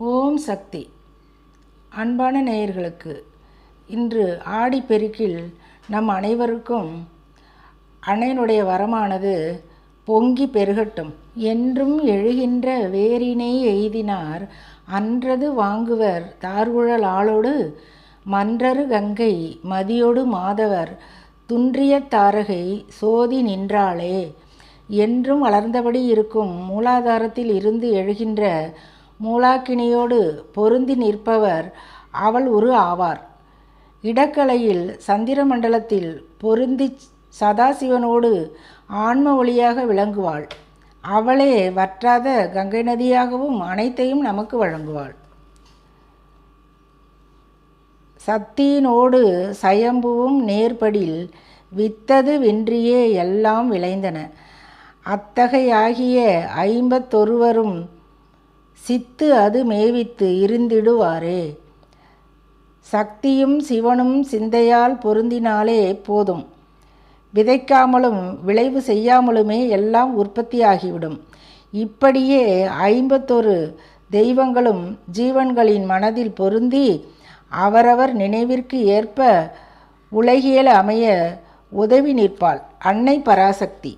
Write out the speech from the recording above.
ஓம் சக்தி. அன்பான நேயர்களுக்கு இன்று ஆடிப்பெருக்கில் நம் அனைவருக்கும் அன்னையினுடைய வரமானது பொங்கி பெருகட்டும் என்றும் எழுகின்ற வேரினை எய்தினார். அன்றது வாங்குவர் தார்குழல் ஆளோடு மன்றரு கங்கை மதியோடு மாதவர் துன்றிய தாரகை சோதி நின்றாளே என்றும் வளர்ந்தபடி இருக்கும் மூலாதாரத்தில் இருந்து எழுகின்ற மூலாக்கினியோடு பொருந்தி நிற்பவர் அவள் ஒரு ஆவார். இடக்கலையில் சந்திர மண்டலத்தில் பொருந்தி சதாசிவனோடு ஆன்ம ஒளியாக விளங்குவாள். அவளே வற்றாத கங்கை நதியாகவும் அனைத்தையும் நமக்கு வழங்குவாள். சத்தியினோடு சயம்புவும் நேர்படில் வித்தது வின்றியே எல்லாம் விளைந்தன. அத்தகையாகிய ஐம்பத்தொருவரும் சித்து அது மேவித்து இருந்திடுவாரே. சக்தியும் சிவனும் சிந்தையால் பொருந்தினாலே போதும். விதைக்காமலும் விளைவு செய்யாமலுமே எல்லாம் உற்பத்தியாகிவிடும். இப்படியே ஐம்பத்தொரு தெய்வங்களும் ஜீவன்களின் மனதில் பொருந்தி அவரவர் நினைவிற்கு ஏற்ப உலகியல் அமைய உதவி நிற்பாள் அன்னை பராசக்தி.